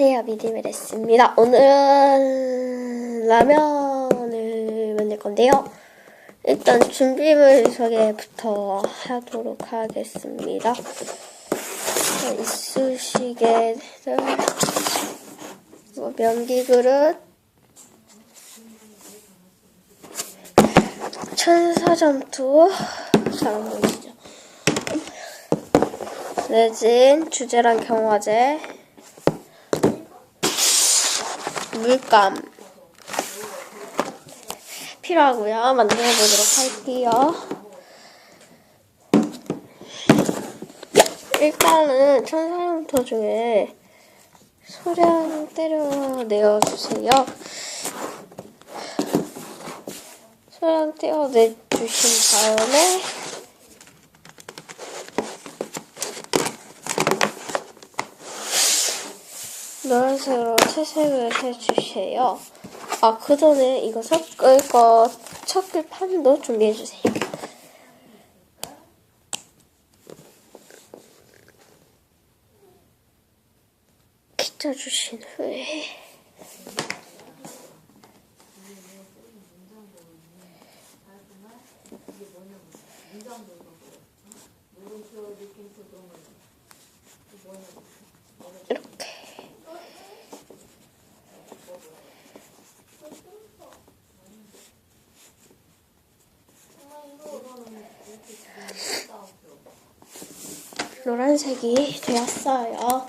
안녕하세요 미디메레스입니다. 오늘은 라면을 만들 건데요. 일단 준비물 소개부터 하도록 하겠습니다. 이쑤시개를 뭐 면기 그릇 천사점토 잘안 보이시죠? 레진, 주제랑 경화제, 물감 필요하고요. 만들어 보도록 할게요. 일단은 천사용토 중에 소량 때려 내어주세요. 소량 떼어 내주신 다음에 노란색으로 채색을 해주세요. 아, 그 전에 이거 섞을 거, 섞을 판도 준비해주세요. kit어주신 후에 이렇게 노란색이 되었어요.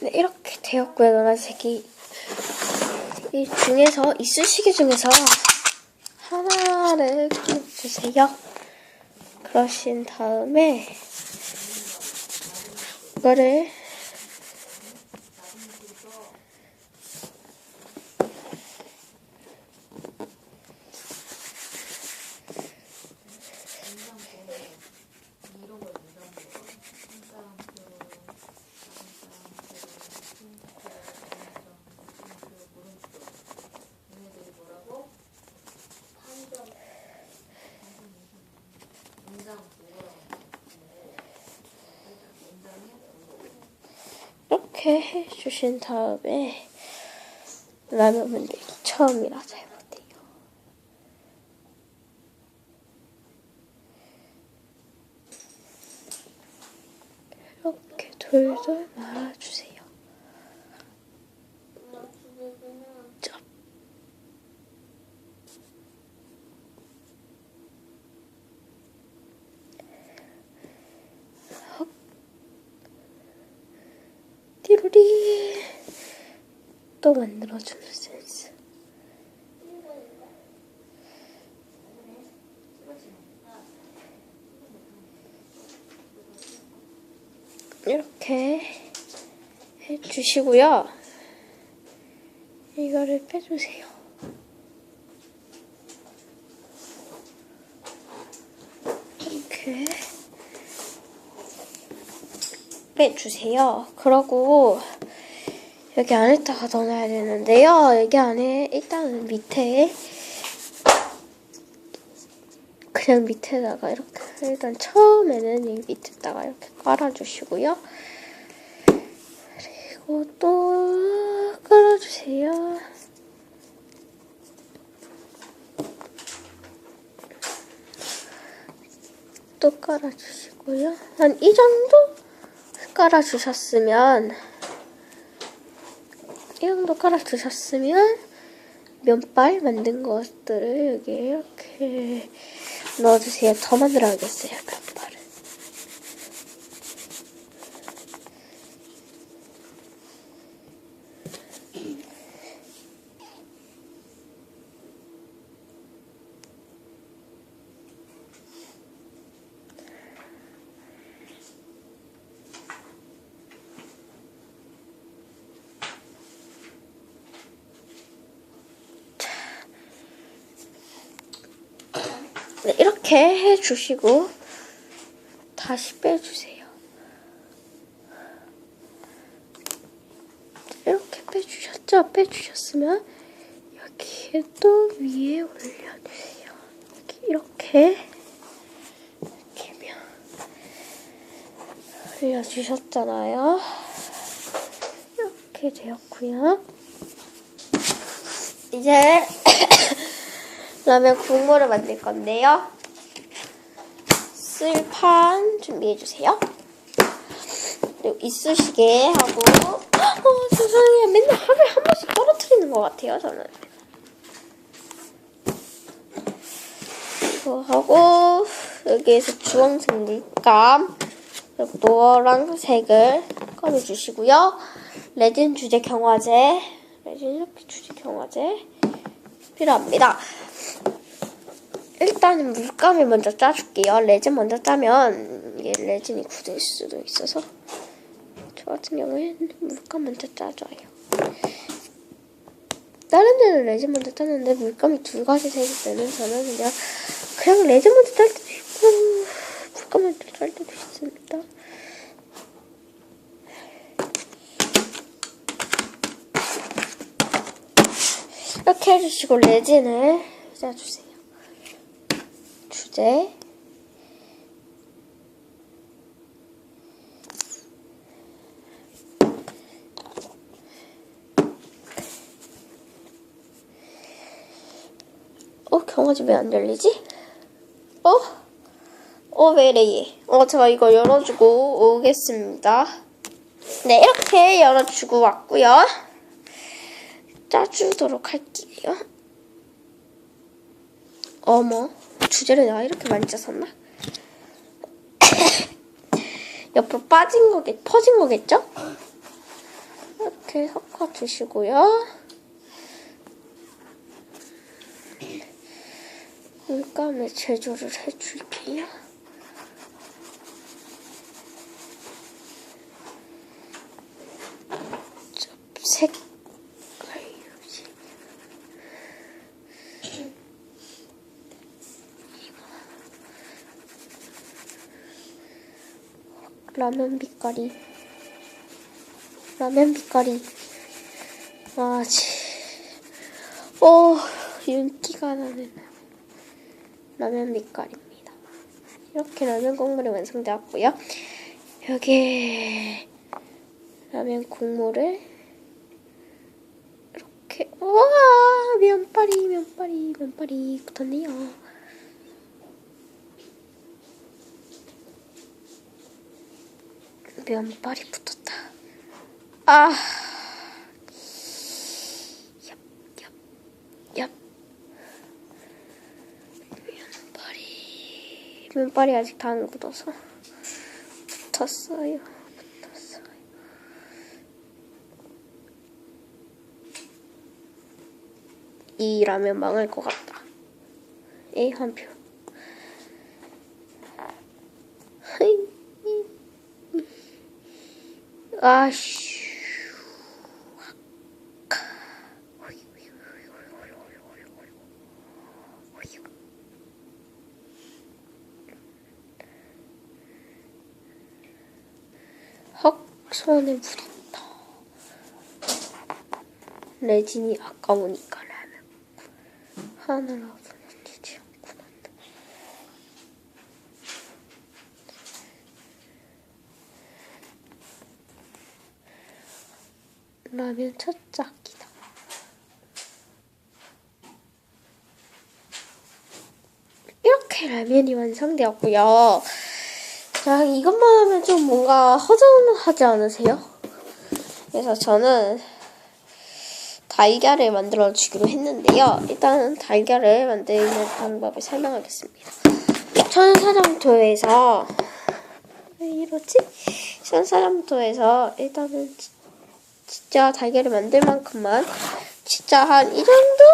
네, 이렇게 되었고요, 노란색이. 이 중에서, 이쑤시개 중에서 하나를 끼워주세요. 그러신 다음에, 이거를 이렇게 해주신 다음에 라면 만들기 처음이라 잘 못해요. 이렇게 돌돌 말아주세요. 쩝. 띠루리. 또 만들어주는 센스. 이렇게 해주시고요. 이거를 빼주세요. 이렇게 빼주세요. 그러고 여기 안에다가 넣어놔야 되는데요. 여기 안에 일단은 밑에 그냥 밑에다가 이렇게 일단 처음에는 이 밑에다가 이렇게 깔아주시고요. 그리고 또 깔아주세요. 또 깔아주시고요. 한 이 정도 깔아주셨으면 이 정도 깔아주셨으면 면발 만든 것들을 여기 이렇게 넣어주세요. 더 만들어야겠어요, 네, 이렇게 해주시고 다시 빼주세요. 이렇게 빼주셨죠? 빼주셨으면 여기에 또 위에 올려주세요. 이렇게 이렇게면 올려주셨잖아요. 이렇게 되었고요. 이제 라면 국물을 만들 건데요. 쓸 판 준비해 주세요. 그리고 이쑤시개 하고 어 세상에 맨날 하루에 한 번씩 떨어뜨리는 것 같아요 저는. 이거 하고 여기에서 주황색 물감 그리고 노란색을 꺼내주시고요. 레진 주제 경화제 레진 이렇게 주제 경화제 필요합니다. 일단은 물감을 먼저 짜줄게요. 레진 먼저 짜면 이게 레진이 굳을 수도 있어서 저 같은 경우에는 물감 먼저 짜줘요. 다른 데는 레진 먼저 짜는데 물감이 두 가지 색일 때는 저는 그냥 그냥 레진 먼저 짤 때도 있고 물감 먼저 짤 때도 있습니다. 이렇게 해주시고 레진을 짜주세요. 주제 어 경화지 왜 안 열리지? 어? 어 왜 이래 얘? 어 제가 이거 열어주고 오겠습니다. 네 이렇게 열어주고 왔고요. 짜주도록 할게요. 어머, 주제를 내가 이렇게 많이 짰었나? 옆으로 빠진 거겠, 퍼진 거겠죠? 이렇게 섞어 주시고요. 물감에 제조를 해줄게요. 좀 색깔 유지. 라면 빛깔이 라면 빛깔이 아 지. 오 윤기가 나는 라면 빛깔입니다. 이렇게 라면 국물이 완성되었고요. 여기에 라면 국물을 이렇게 와 면발이 면발이 면발이 붙었네요. 면발이 붙었다. 아, 얍, 얍, 얍. 면발이 면발이 아직 다 안 굳어서 붙었어요. 붙었어요. 이 라면 망할 것 같다. A 한 표. 흐이. 아씨. 헉, 손에 묻었다. 레진이 아까우니까 라면. 하늘아 부러지지 않구나. 라면 첫 짝이다. 이렇게 라면이 완성되었고요. 자, 이것만 하면 좀 뭔가 허전하지 않으세요? 그래서 저는 달걀을 만들어 주기로 했는데요. 일단 달걀을 만드는 방법을 설명하겠습니다. 천사장터에서 왜 이러지? 천사장터에서 일단은 지- 진짜 달걀을 만들 만큼만 진짜 한 이 정도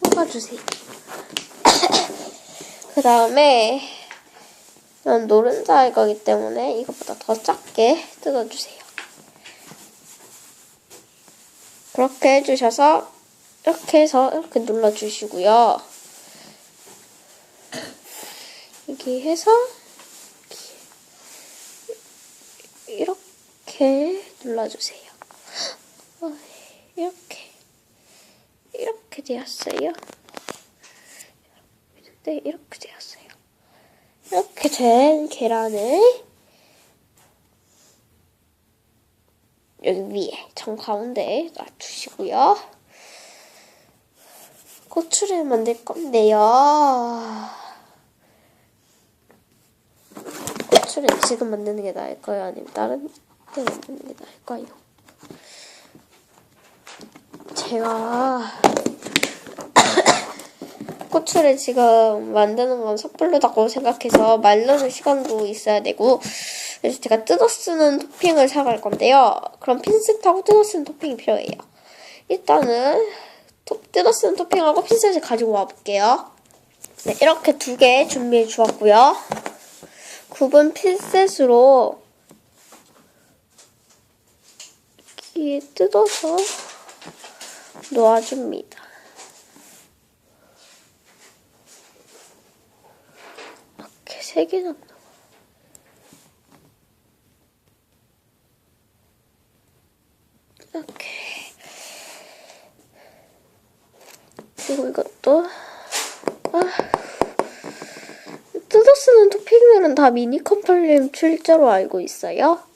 뽑아주세요. 그 다음에 이건 노른자일 거기 때문에 이것보다 더 작게 뜯어주세요. 그렇게 해주셔서 이렇게 해서 이렇게 눌러주시고요. 여기 해서 이렇게 눌러주세요. 어, 이렇게 이렇게 되었어요. 네, 이렇게 되었어요. 이렇게 된 계란을 여기 위에 정 가운데 놔주시고요. 고추를 만들 건데요. 고추를 지금 만드는 게 나을까요? 아니면 다른 때 만드는 게 나을까요? 제가 고추를 지금 만드는 건 섣불르다고 생각해서 말르는 시간도 있어야 되고 그래서 제가 뜯어 쓰는 토핑을 사갈 건데요. 그럼 핀셋하고 뜯어 쓰는 토핑이 필요해요. 일단은 토- 뜯어 쓰는 토핑하고 핀셋을 가지고 와볼게요. 네, 이렇게 두 개 준비해 주었고요. 굽은 핀셋으로 여기에 뜯어서 놓아줍니다. 이렇게 세개 정도. 이렇게. 그리고 이것도 아, 뜯어 쓰는 토핑들은 다 미니 컴플림 출자로 알고 있어요.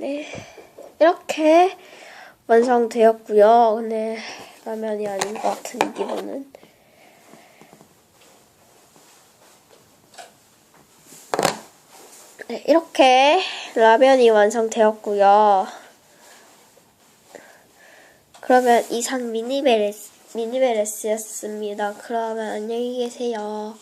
네, 이렇게 완성되었고요. 근데 라면이 아닌 것 같은 이 기분은. 네, 이렇게 라면이 완성되었고요. 그러면 이상 미니베레스, 미니베레스였습니다. 그러면 안녕히 계세요.